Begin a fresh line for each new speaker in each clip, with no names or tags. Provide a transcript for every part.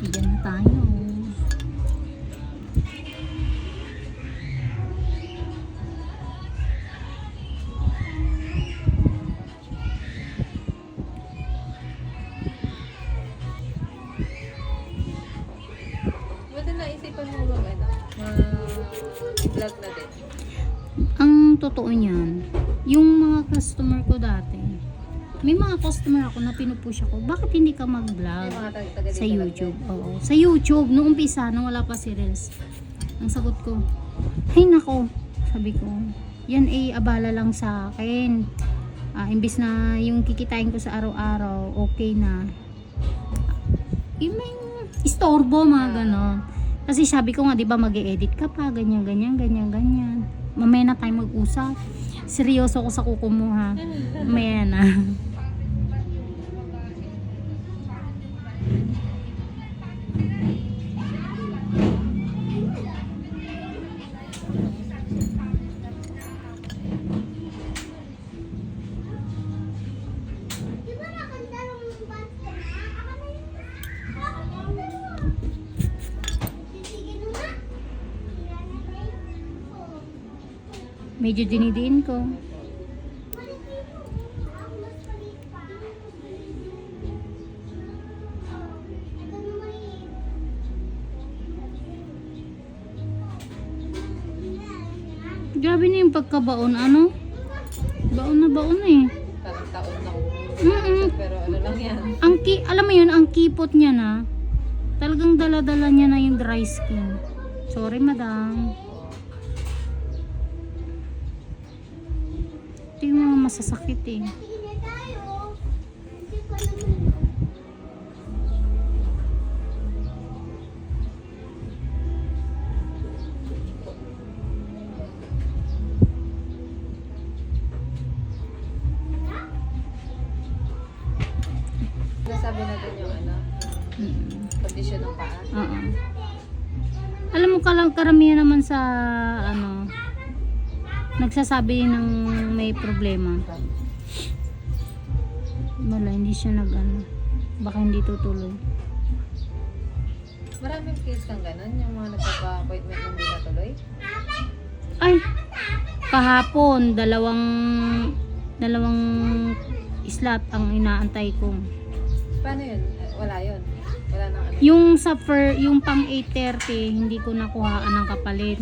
Diyan na tayo.
Naisipan mo mag ano, mag-vlog na din.
Ang totoo niyan, yung mga customer ko dati, may mga customer ako na pinupush ako, bakit hindi ka mag-vlog? Sa YouTube, oo. Sa YouTube, nung umpisa, nung wala pa si Reels. Ang sagot ko, ay nako, sabi ko, yan ay abala lang sa akin. Ah, imbis na yung kikitain ko sa araw-araw, okay na. Yung may istorbo, mga ganon. Kasi sabi ko nga, di ba, mag edit ka pa, ganyan, ganyan, ganyan, ganyan. Mamaya na tayo mag-usap. Seryoso ko sa kuko mo, ha? Mamaya na. Medyo dinidiin ko. Grabe na yung pagkabaon, ano? Baon na baon eh.
Taon na
Mm-mm.
Pero ano lang yan.
Ang ki, alam mo yun, ang kipot niya na, talagang dala-dala niya na yung dry skin. Sorry, madam. Ito yung mga masasakit eh.
Nasabi na din yung ano,
Mm.
condition ng paa.
Oo. Alam mo kalang karamihan naman sa ano nagsasabi ng may problema. Wala, hindi siya nag ano. Baka hindi tutuloy.
Maraming case kang ganun, yung mga nagpapa-appointment hindi natuloy.
Ay, kahapon dalawang dalawang slot ang inaantay ko.
Paano yun? Wala yun. Wala nang ano.
Yung sa yung pang 8:30 hindi ko nakuhaan ng kapalit.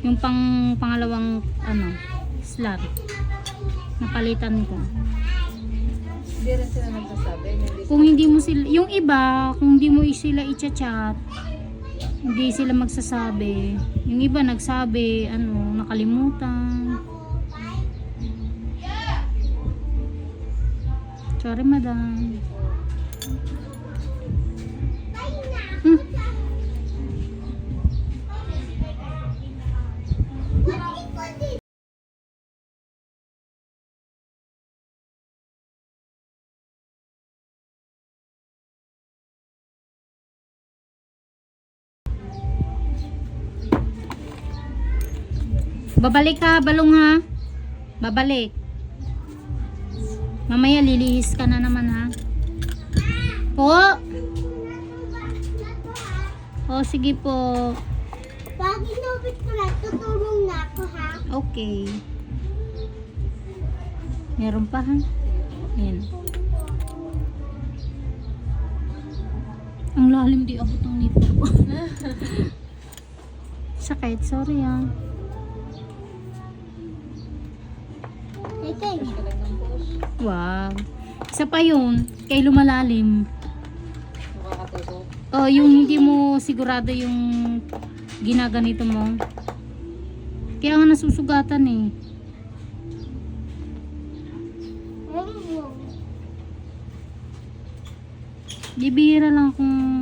Yung pang pangalawang ano slot napalitan ko.
Hindi rin sila nagsasabi.
Kung hindi mo sila, yung iba, kung hindi mo sila i-chat, hindi sila magsasabi. Yung iba nagsabi, ano, nakalimutan. Sorry, madam. Babalik ka, balong ha. Babalik. Mamaya lilihis ka na naman ha. Po. O sige po.
Pag inubit ko na, tutulong na ako ha.
Okay. Meron pa ha? Ayan. Ang lalim di abot ng ko. Sakit, sorry ah.
Push.
Wow. Isa pa yun, kay lumalalim.
Makakatutok.
Oh, yung hindi mo sigurado yung ginaganito mo. Kaya nga nasusugatan eh. Bibihira lang kung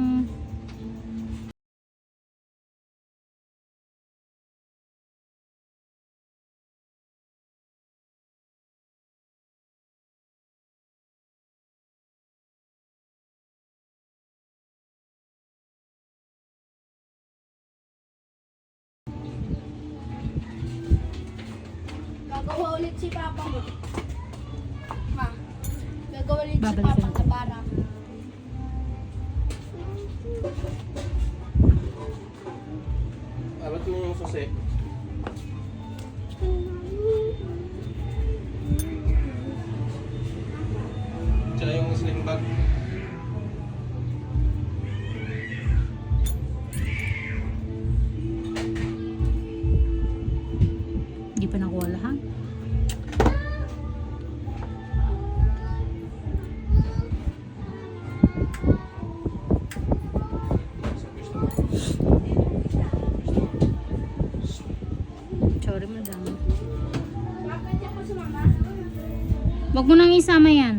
si Papa mo. Ma, gagawin si Papa na para.
Alat ah, mo yung susi. Wag mo nang isama yan.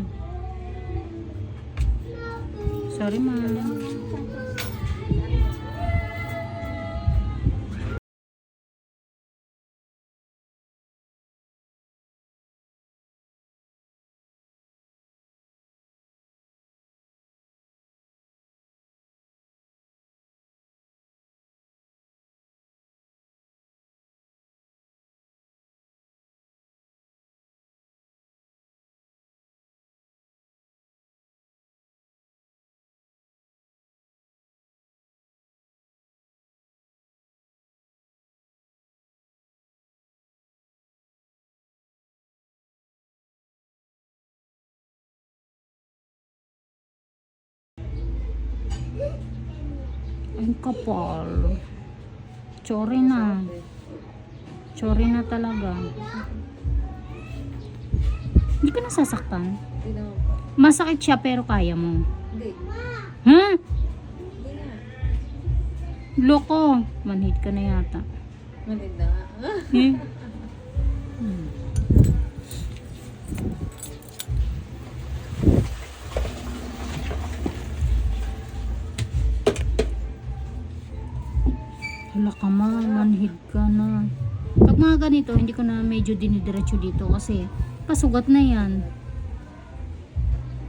Ang kapal. Sorry na. Sorry na talaga. Hindi ka nasasaktan.
Hindi.
Masakit siya pero kaya mo.
Hindi.
Ha?
Nga.
Loko. Manhid ka na yata.
Malit na.
Eh? Hmm. Ka ma, manhid ka na. Pag mga ganito, hindi ko na medyo dinidiretso dito kasi pasugat na yan.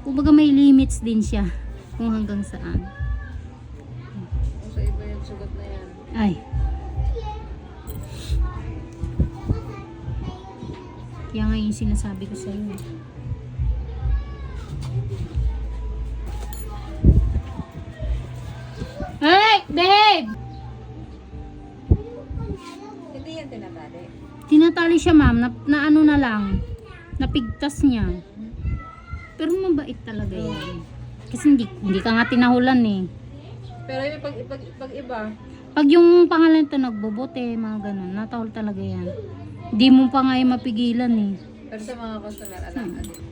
Kumbaga may limits din siya kung hanggang saan.
Sa iba yung sugat na yan.
Ay. Kaya nga yung sinasabi ko sa iyo. Hey, babe!
Tinatali
siya, ma'am. Na, na ano na lang. Napigtas niya. Pero mabait talaga yan. Kasi hindi, hindi ka nga tinahulan eh.
Pero yung pag, pag, pag iba,
Pag yung pangalan to nagbobote, mga ganun, natahol talaga yan. Hindi mo pa nga yung mapigilan eh.
pero sa mga customer, alam ka din.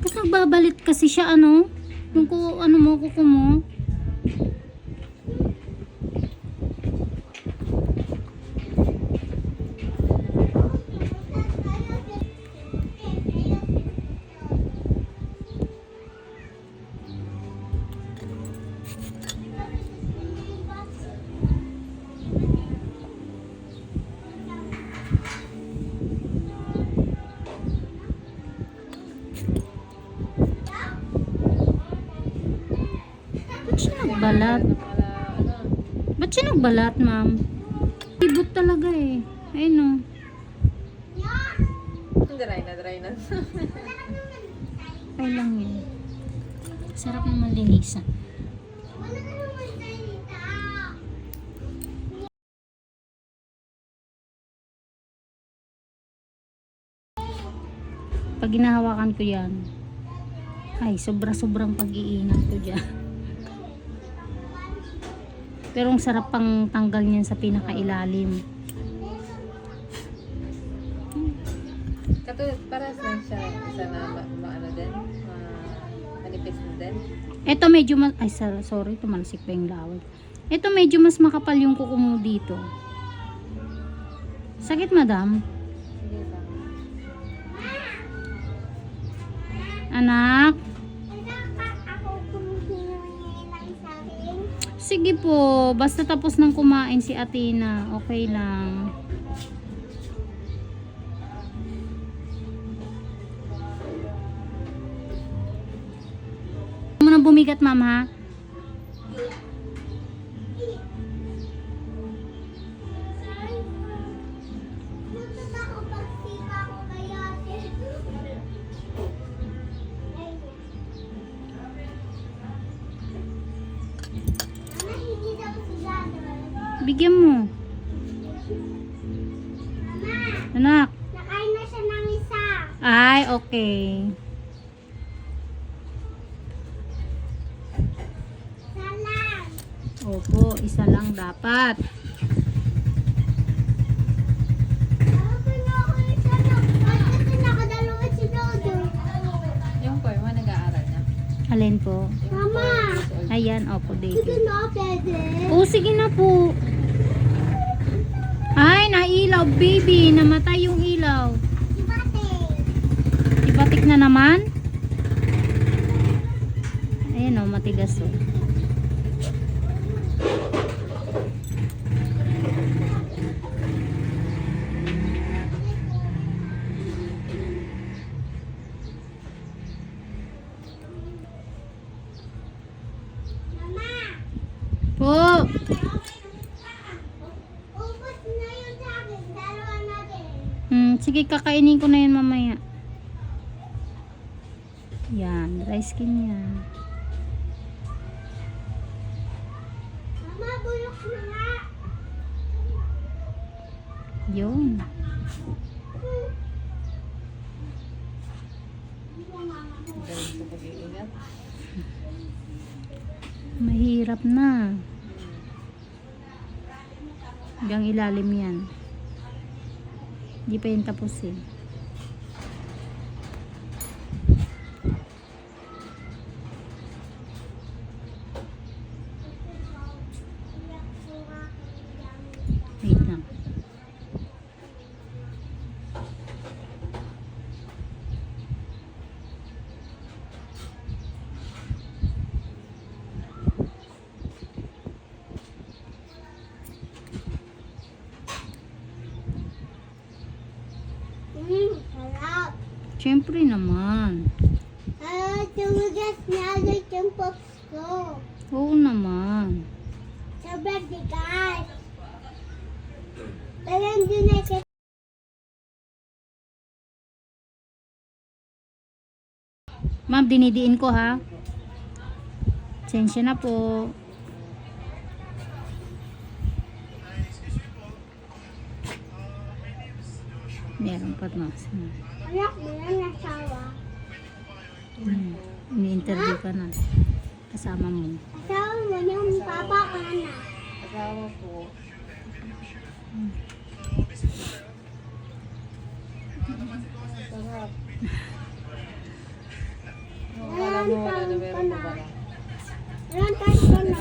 Tapos nagbabalit kasi siya ano, yung ko, ano mo, kuko mo. Nagbalat? Ba't siya nagbalat, ma'am? Ibot talaga eh. Ayun o.
dry na, dry na.
Okay lang yun. Sarap naman linisan. Pag ginahawakan ko yan, ay, sobra-sobrang pag-iingat ko dyan. Pero ang sarap pang tanggal niyan sa pinakailalim.
Katulad, paras lang siya. Isa na, ma, ma ano din, ma, manipis na din.
Ito medyo mas... Ay, sorry, tumalsik pa yung laway. Ito medyo mas makapal yung kuko mo dito. Sakit, madam? Anak? Sige po, basta tapos nang kumain si Athena, okay lang. Mo nang bumigat, ma'am, ha? Bigyan mo.
Mama,
Anak,
nakain na siya ng isa.
Ay, okay. Opo, isa lang dapat.
Ako isa
nag-aaral na.
Alin po?
Mama.
Ayan, opo,
Sige
daycare.
na, pwede.
Oh, sige na po. Ay, nailaw, baby. Namatay yung ilaw.
Bate.
Ibatik na naman. Ayan o, matigas o.
Mama.
Po.
Ubus na yun sa akin. Dalawa na din.
Hmm, sige, kakainin ko na yan mamaya. Yan, dry skin yan.
Mama, bulok na nga.
Yun. Mahirap na. Hanggang ilalim yan. Hindi pa yun tapos eh. Wait lang.
Hmm, sarap.
Siyempre naman.
Ah, tumagas na agad yung pops ko.
Oo naman.
Sobrang tigas. Pero hindi na siya.
Ma'am, dinidiin ko ha. Sensya na po. Meron pa mas.
Anak mo lang nasawa.
Hmm. Ini-interview ka na. Kasama mo.
Asawa mo yung papa ko na.
Asawa po. Sarap. Oh, kala mo wala na meron pa pala.
Ilang taon ko na.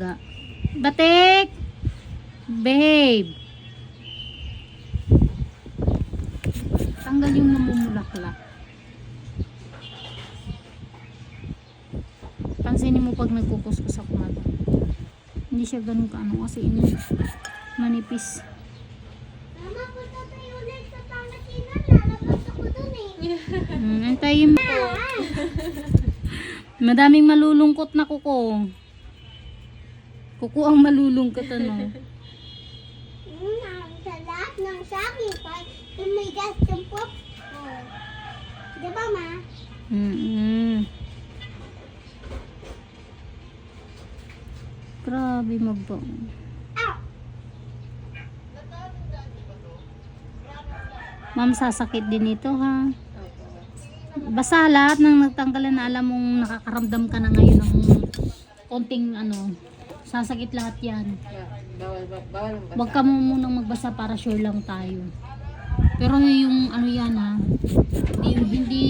Namamaga. Batik! Babe! Tanggal yung namumulaklak. Pansinin mo pag nagkukuskus ako na to. Hindi siya ganun kaano kasi ini manipis.
Mama, punta tayo ulit sa Pangasinan. Lalabas ako dun eh.
Hmm, antayin mo. Madaming malulungkot na kuko. Kuko ang malulungkot ano.
Hmm, ang sarap ng. Pa, tumigas yung pops ko. Diba, ma?
Mm-mm. Grabe magbaon.
Ah!
Ma'am, sasakit din ito ha. Basta lahat ng nagtanggalan na alam mong nakakaramdam ka na ngayon ng konting ano, sasakit lahat yan.
Ba- Bawal, ba- bawal ang basa.
Huwag ka mo munang magbasa para sure lang tayo. Pero yung ano yan ha, hindi, hindi